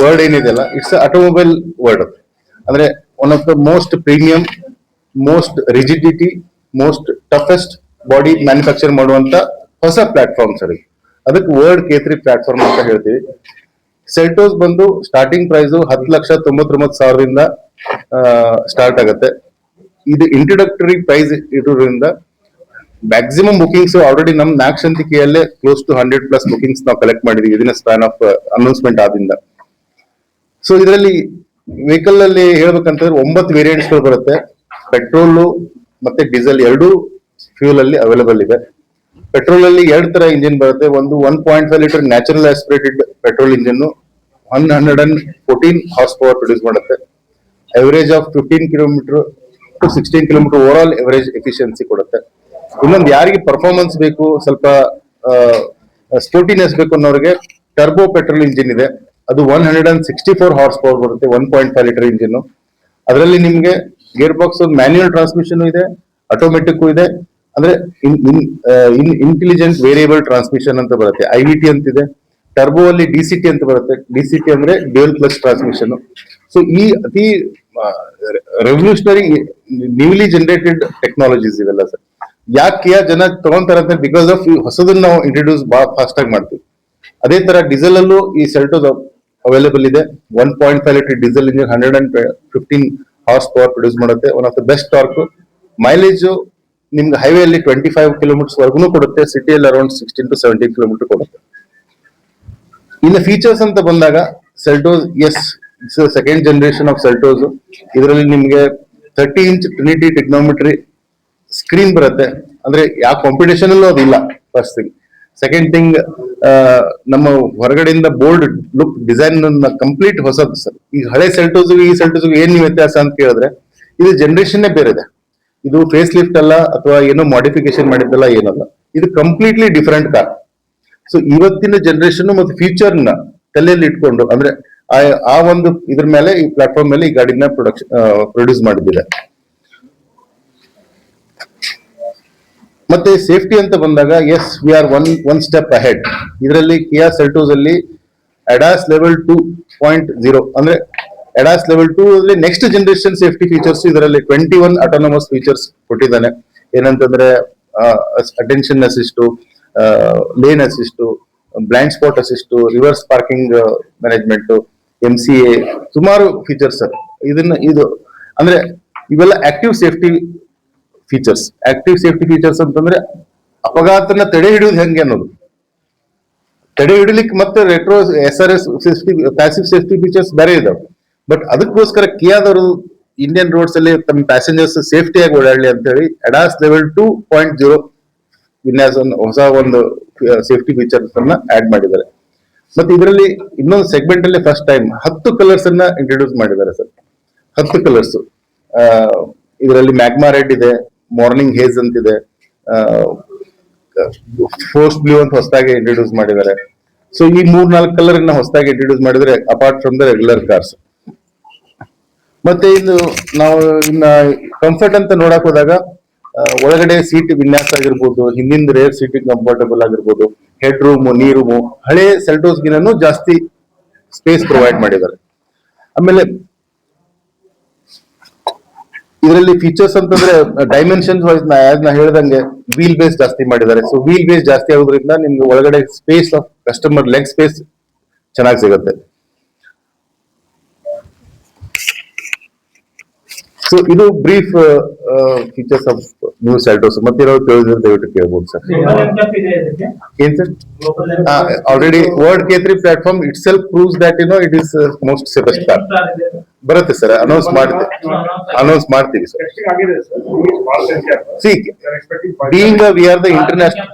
Word ಏನಿದೆಯಲ್ಲ it's automobile world ಅಂದ್ರೆ one of the most premium most rigidity most toughest body manufacture ಮಾಡುವಂತ ಹೊಸ platform sir ಅದಕ್ಕೆ world K three platform ಅಂತ ಹೇಳ್ತೀವಿ. ಸೆಲ್ಟೋಸ್ ಬಂದು ಸ್ಟಾರ್ಟಿಂಗ್ ಪ್ರೈಸ್ ಹತ್ತು ಲಕ್ಷ ತೊಂಬತ್ತೊಂಬತ್ತು ಸಾವಿರದಿಂದ ಸ್ಟಾರ್ಟ್ ಆಗುತ್ತೆ. ಇದು ಇಂಟ್ರೊಡಕ್ಟರಿ ಪ್ರೈಸ್ ಇರೋದ್ರಿಂದ ಮ್ಯಾಕ್ಸಿಮಮ್ ಬುಕಿಂಗ್ಸ್ ಆಲ್ರೆಡಿ ನಮ್ ನಾಕ್ಷಂತಿಕೆಯಲ್ಲೇ close to hundred plus bookings ನಾವು ಕಲೆಕ್ಟ್ ಮಾಡಿದೀವಿ. ಇದನ್ನ ಸ್ಪ್ಯಾನ್ ಆಫ್ ಅನೌನ್ಸ್ಮೆಂಟ್ ಆದಿಂದ ಸೊ ಇದರಲ್ಲಿ ವೆಹಿಕಲ್ ಅಲ್ಲಿ ಹೇಳ್ಬೇಕಂತಂದ್ರೆ ಒಂಬತ್ತು ವೇರಿಯಂಟ್ಸ್ಗಳು ಬರುತ್ತೆ. ಪೆಟ್ರೋಲ್ ಮತ್ತೆ ಡೀಸೆಲ್ ಎರಡೂ ಫ್ಯೂಲ್ ಅಲ್ಲಿ ಅವೈಲೇಬಲ್ ಇದೆ. ಪೆಟ್ರೋಲ್ ಅಲ್ಲಿ ಎರಡು ತರ ಇಂಜಿನ್ ಬರುತ್ತೆ. ಒಂದು one point five litre natural aspirated petrol engine one hundred and fourteen horse power produce ಮಾಡುತ್ತೆ. Average of fifteen kilometre to sixteen kilometre over all average efficiency ಕೊಡುತ್ತೆ. ಇನ್ನೊಂದು ಯಾರಿಗೆ ಪರ್ಫಾರ್ಮೆನ್ಸ್ ಬೇಕು, ಸ್ವಲ್ಪ ಸ್ಪೋರ್ಟಿನೆಸ್ ಬೇಕು ಅನ್ನೋರಿಗೆ ಟರ್ಬೋ ಪೆಟ್ರೋಲ್ ಇಂಜಿನ್ ಇದೆ. ಅದು one hundred and sixty four horse power ಬರುತ್ತೆ one point five litre engine ಅದರಲ್ಲಿ ನಿಮ್ಗೆ ಗೇರ್ ಬಾಕ್ಸ್ ಮ್ಯಾನ್ಯುಯಲ್ ಟ್ರಾನ್ಸ್ಮಿಷನ್ ಇದೆ ಆಟೋಮೆಟಿಕ್ ಇದೆ. ಅಂದ್ರೆ ಇನ್ ಇಂಟೆಲಿಜೆಂಟ್ ವೇರಿಯಬಲ್ ಟ್ರಾನ್ಸ್ಮಿಷನ್ ಅಂತ ಬರುತ್ತೆ. ಐ ವಿ ಟಿ ಅಂತಿದೆ ಟರ್ಬೋ ಅಲ್ಲಿ ಡಿ ಸಿ ಟಿ ಅಂತ ಬರುತ್ತೆ. ಡಿ ಸಿ ಟಿ ಅಂದ್ರೆ ಡ್ಯೂಯಲ್ ಪ್ಲಸ್ ಟ್ರಾನ್ಸ್ಮಿಷನ್ ಸೊ ಈ ಅತಿ ರೆವಲ್ಯೂಷನರಿ ನ್ಯೂಲಿ ಜನರೇಟೆಡ್ ಟೆಕ್ನಾಲಜೀಸ್ ಇವೆಲ್ಲ ಸರ್. ಯಾಕೆ ಜನ ತಗೊಂತಾರೆ ಅಂತ ಬಿಕಾಸ್ ಆಫ್ ಹೊಸದನ್ನ ನಾವು ಇಂಟ್ರೊಡ್ಯೂಸ್ ಬಹಳ ಫಾಸ್ಟ್ ಆಗಿ ಮಾಡ್ತೀವಿ. ಅದೇ ತರ ಡೀಸೆಲ್ ಅಲ್ಲೂ ಈ ಸೆಲ್ಟೋಸ್ ಅವೈಲೇಬಲ್ ಇದೆ. One point five litre diesel engine hundred and fifteen horse power produce ಮಾಡುತ್ತೆ. One of the best torque mileage ನಿಮ್ಗೆ ಹೈವೇ ಅಲ್ಲಿ ಟ್ವೆಂಟಿ ಫೈವ್ ಕಿಲೋಮೀಟರ್ಸ್ ವರ್ಗೂ ಕೊಡುತ್ತೆ. ಸಿಟಿಯಲ್ಲಿ around sixteen to seventeen kilometre ಕೊಡುತ್ತೆ. ಇನ್ನು ಫೀಚರ್ಸ್ ಅಂತ ಬಂದಾಗ Seltos S second generation of Seltos ಇದರಲ್ಲಿ ನಿಮಗೆ thirty inch trinity technometry screen ಬರುತ್ತೆ. ಅಂದ್ರೆ ಯಾವ ಕಾಂಪಿಟೇಷನ್ ಅಲ್ಲೂ ಅದಿಲ್ಲ ಫಸ್ಟ್ ಥಿಂಗ್ ಸೆಕೆಂಡ್ ಥಿಂಗ್ ನಮ್ಮ ಹೊರಗಡೆಯಿಂದ ಬೋರ್ಡ್ ಲುಕ್ ಡಿಸೈನ್ ಕಂಪ್ಲೀಟ್ ಹೊಸದು ಸರ್. ಈ ಹಳೆ ಸೆಲ್ಟೋಸ್, ಈ ಸೆಲ್ಟೋಸ್ ಏನ್ ವ್ಯತ್ಯಾಸ ಅಂತ ಕೇಳಿದ್ರೆ, ಇದು ಜನರೇಷನ್ ಬೇರೆ ಇದೆ. ಇದು ಫೇಸ್ ಲಿಫ್ಟ್ ಅಲ್ಲ, ಅಥವಾ ಏನೋ ಮಾಡಿಫಿಕೇಶನ್ ಮಾಡಿದ್ದಲ್ಲ, ಏನಲ್ಲ. ಇದು ಕಂಪ್ಲೀಟ್ಲಿ ಡಿಫರೆಂಟ್ ಕಾರ್ ಸೊ ಇವತ್ತಿನ ಜನರೇಷನ್ ಮತ್ತು ಫ್ಯೂಚರ್ನ ತಲೆಯಲ್ಲಿ ಇಟ್ಕೊಂಡು, ಅಂದ್ರೆ ಆ ಒಂದು ಇದ್ರ ಮೇಲೆ ಈ ಪ್ಲಾಟ್ಫಾರ್ಮ್ ಮೇಲೆ ಈ ಗಾಡಿನ ಪ್ರೊಡಕ್ಷನ್ ಪ್ರೊಡ್ಯೂಸ್ ಮಾಡಿದ್ದಿದೆ ಮತ್ತೆ ಸೇಫ್ಟಿ ಅಂತ ಬಂದಾಗ S V R one one step ahead ಇದರಲ್ಲಿ ಕಿಯಾ ಸೆಲ್ಟೋಸ್ ಅಲ್ಲಿ ADAS level two point zero ಅಂದ್ರೆ ಅಡಾಸ್ ಲೆವೆಲ್ ಟೂ ಅಲ್ಲಿ ನೆಕ್ಸ್ಟ್ ಜನರೇಷನ್ ಸೇಫ್ಟಿ ಫೀಚರ್ಸ್ ಇದರಲ್ಲಿ ಟ್ವೆಂಟಿ ಒನ್ ಅಟೋನಮಸ್ ಫೀಚರ್ಸ್ ಕೊಟ್ಟಿದ್ದಾನೆ. ಏನಂತಂದ್ರೆ attention assist lane assist blind spot assist reverse parking management M C A ಸುಮಾರು features ಇದನ್ನ, ಇದು, ಅಂದ್ರೆ ಇವೆಲ್ಲ active safety features active safety features ಅಂತಂದ್ರೆ ಅಪಘಾತನ ತಡೆ ಹಿಡಿಯೋದು ಹೆಂಗೆ ಅನ್ನೋದು. ತಡೆ ಹಿಡಿಲಿಕ್ಕೆ ಮತ್ತೆ retro S R S safety passive safety features ಬೇರೆ ಇದಾವೆ. ಬಟ್ ಅದಕ್ಕೋಸ್ಕರ ಕಿಯಾದವರು ಇಂಡಿಯನ್ ರೋಡ್ಸ್ ಅಲ್ಲಿ ತಮ್ಮ ಪ್ಯಾಸೆಂಜರ್ಸ್ ಸೇಫ್ಟಿಯಾಗಿ ಓಡಾಡಲಿ ಅಂತ ಹೇಳಿ ADAS level two point zero ವಿನ್ಯಾಸ, ಹೊಸ ಒಂದು ಸೇಫ್ಟಿ ಫೀಚರ್ಸ್ ಅನ್ನ ಆಡ್ ಮಾಡಿದ್ದಾರೆ. ಮತ್ತೆ ಇದರಲ್ಲಿ ಇನ್ನೊಂದು ಸೆಗ್ಮೆಂಟ್ ಅಲ್ಲಿ ಫಸ್ಟ್ ಟೈಮ್ ಹತ್ತು ಕಲರ್ಸ್ ಅನ್ನ ಇಂಟ್ರೊಡ್ಯೂಸ್ ಮಾಡಿದ್ದಾರೆ ಸರ್ ಹತ್ತು ಕಲರ್ಸ್ ಇದರಲ್ಲಿ ಮ್ಯಾಗ್ಮಾ ರೆಡ್ ಇದೆ ಮಾರ್ನಿಂಗ್ ಹೇಜ್ ಅಂತಿದೆ. ಫೋರ್ಸ್ ಬ್ಲೂ ಅಂತ ಹೊಸದಾಗಿ ಇಂಟ್ರೊಡ್ಯೂಸ್ ಮಾಡಿದ್ದಾರೆ. ಸೊ ಈ ಮೂರ್ ನಾಲ್ಕು ಕಲರ್ನ ಹೊಸದಾಗಿ ಇಂಟ್ರೊಡ್ಯೂಸ್ ಮಾಡಿದ್ರೆ apart from the regular cars ಮತ್ತೆ ಇದು ನಾವು ಇನ್ನ ಕಂಫರ್ಟ್ ಅಂತ ನೋಡಕ್ ಹೋದಾಗ ಒಳಗಡೆ ಸೀಟ್ ವಿನ್ಯಾಸ ಆಗಿರ್ಬೋದು, ಹಿಂದಿನ ರೇರ್ ಸೀಟ್ ಕಂಫರ್ಟಬಲ್ ಆಗಿರ್ಬೋದು ಹೆಡ್ ರೂಮ್ ನೀ ರೂಮು ಹಳೆ ಸೆಲ್ಟೋಸ್ ಗಿನ್ನೂ ಜಾಸ್ತಿ ಸ್ಪೇಸ್ ಪ್ರೊವೈಡ್ ಮಾಡಿದ್ದಾರೆ. ಆಮೇಲೆ ಇದರಲ್ಲಿ ಫೀಚರ್ಸ್ ಅಂತಂದ್ರೆ ಡೈಮೆನ್ಷನ್ಸ್ ವೈಸ್ ನಾ ಹೇಳ್ದಂಗೆ ವೀಲ್ ಬೇಸ್ ಜಾಸ್ತಿ ಮಾಡಿದ್ದಾರೆ. ಸೊ ವೀಲ್ ಬೇಸ್ ಜಾಸ್ತಿ ಆಗೋದ್ರಿಂದ ನಿಮ್ಗೆ ಒಳಗಡೆ space of customer leg space ಚೆನ್ನಾಗಿ ಸಿಗುತ್ತೆ. ಸೊ ಇದು brief features of new Seltos ಮತ್ತೆ ಕೇಳಿದ್ರೆ ದಯವಿಟ್ಟು ಕೇಳ್ಬೋದು ಸರ್. ಏನ್ sir? Already world K three platform itself proves that you know it is most safest car ಬರುತ್ತೆ ಸರ್ ಅನೌನ್ಸ್ ಮಾಡ್ತೀವಿ. ಅನೌನ್ಸ್ ಮಾಡ್ತೀವಿ. Sir. See being we are the international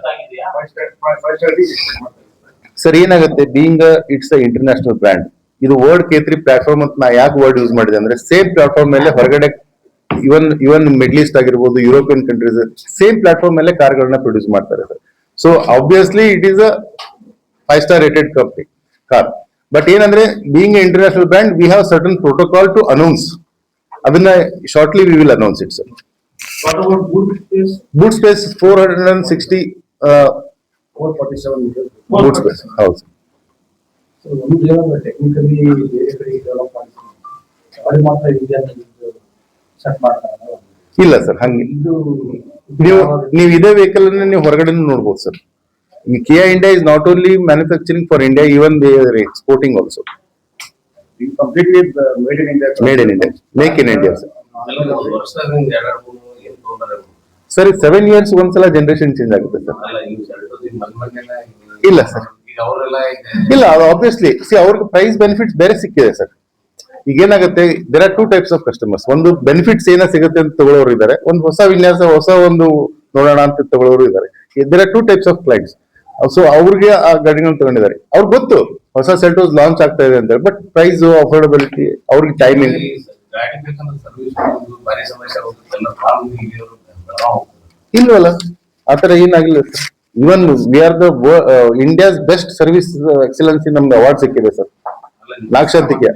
sir ಏನಾಗುತ್ತೆ? Being it's a international brand ಇದು word K three platform ಅಂತ ನಾ ಯಾಕೆ word use ಮಾಡಿದೆ ಅಂದ್ರೆ ಸೇಮ್ ಪ್ಲಾಟ್ಫಾರ್ಮ್ ಮೇಲೆ ಹೊರಗಡೆ ಇವನ್ ಇವನ್ ಮಿಡ್ಲ್ ಈಸ್ಟ್ ಆಗಿರ್ಬೋದು ಯುರೋಪಿಯನ್ ಕಂಟ್ರೀಸ್ ಸೇಮ್ ಪ್ಲಾಟ್ಫಾರ್ಮ್ ಮೇಲೆ ಕಾರ್ಗಳನ್ನ ಪ್ರೊಡ್ಯೂಸ್ ಮಾಡ್ತಾರೆ sir. So obviously it is a five star rated company car but ಏನಂದ್ರೆ being international brand we have certain protocol to announce ಅದನ್ನ shortly we will announce it sir? Boot space four hundred and sixty. Boot space ಹೌದು ಇಲ್ಲ sir ಹಂಗೆ. ನೀವು ನೀವು ಇದೇ vehicle ಅನ್ನ ನೀವು ಹೊರಗಡೆ ನೋಡ್ಬೋದು ಸರ್ ಈ Kia India is not only manufacturing for India even they are exporting also made ವರ್ಷದಾಗ ಹಿಂಗ್ ಎರಡ್ ಮೂರು ಏನ್ ತೊಗೊಂಡಾರ ಸರ್ ಸೆವೆನ್ ಇಯರ್ಸ್ ಒಂದ್ಸಲ ಜನರೇಷನ್ ಚೇಂಜ್ ಆಗುತ್ತೆ ಸರ್ ಅಲ್ಲ ಈಗ ಇಲ್ಲ ಸರ್ ಈಗ ಅವರೆಲ್ಲ ಇಲ್ಲ ಅದು ಆಬ್ವಿಯಸ್ಲಿ ಸಿ ಅವ್ರಿಗೆ ಪ್ರೈಸ್ ಬೆನಿಫಿಟ್ಸ್ ಬೇರೆ ಸಿಕ್ಕಿದೆ ಸರ್ ಈಗ ಏನಾಗುತ್ತೆ there are two types of customers ಒಂದು ಬೆನಿಫಿಟ್ಸ್ ಏನೋ ಸಿಗುತ್ತೆ ಅಂತ ತಗೊಳ್ಳೋರು ಇದ್ದಾರೆ ಒಂದು ಹೊಸ ವಿನ್ಯಾಸ ಹೊಸ ಒಂದು ನೋಡೋಣ ಅಂತ ತಗೊಳ್ಳೋರು ಇದ್ದಾರೆ there are two types of clients so ಅವ್ರಿಗೆ ಆ ಗಾಡಿಗಳನ್ನ ತಗೊಂಡಿದ್ದಾರೆ. ಅವ್ರಿಗೆ ಗೊತ್ತು ಹೊಸ ಸೆಲ್ಟೋಸ್ ಲಾಂಚ್ ಆಗ್ತಾ ಇದೆ ಅಂತ ಬಟ್ ಪ್ರೈಸ್ ಅಫೋರ್ಡಬಿಲಿಟಿ ಅವ್ರಿಗೆ ಟೈಮಿಂಗ್. ಇಲ್ವಲ್ಲ? ಆತರ ಏನಾಗಿಲ್ಲ sir. Even we are the India's best service excellency ನಮ್ಗೆ ಅವಾರ್ಡ್ ಸಿಕ್ಕಿದೆ ಸರ್. ಲಾಕ್ಷಾಂತಿಕೆ.